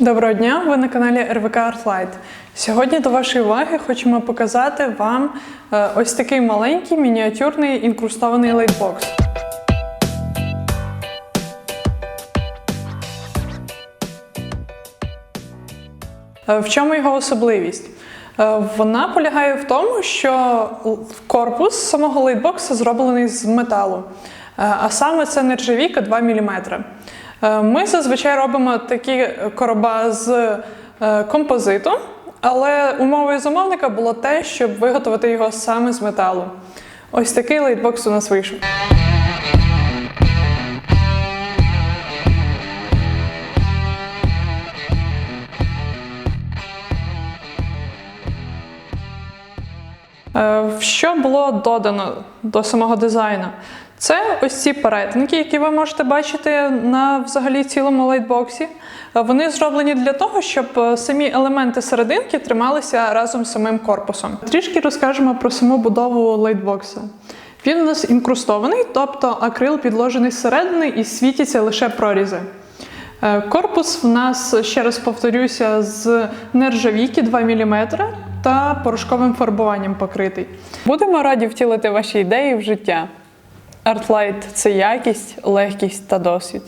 Доброго дня! Ви на каналі РВК Artlight. Сьогодні до вашої уваги хочемо показати вам е, ось такий маленький мініатюрний інкрустований лейтбокс. Е, В чому його особливість? Е, Вона полягає в тому, що корпус самого лейтбокса зроблений з металу, а саме це нержавійка 2 мм. Ми зазвичай робимо такі короба з е, композиту, але умовою замовника було те, щоб виготовити його саме з металу. Ось такий лейтбокс у нас вийшов. Що було додано до самого дизайну? Це ось ці перетинки, які ви можете бачити на взагалі цілому лейтбоксі. Е, Вони зроблені для того, щоб е, самі елементи серединки трималися разом з самим корпусом. Трішки розкажемо про саму будову лейтбокса. Він у нас інкрустований, тобто акрил підложений зсередини і світяться лише прорізи. Е, Корпус в нас, ще раз повторюся, з нержавійки 2 мм та порошковим фарбуванням покритий. Будемо раді втілити ваші ідеї в життя. Artlight – це якість, легкість та досвід.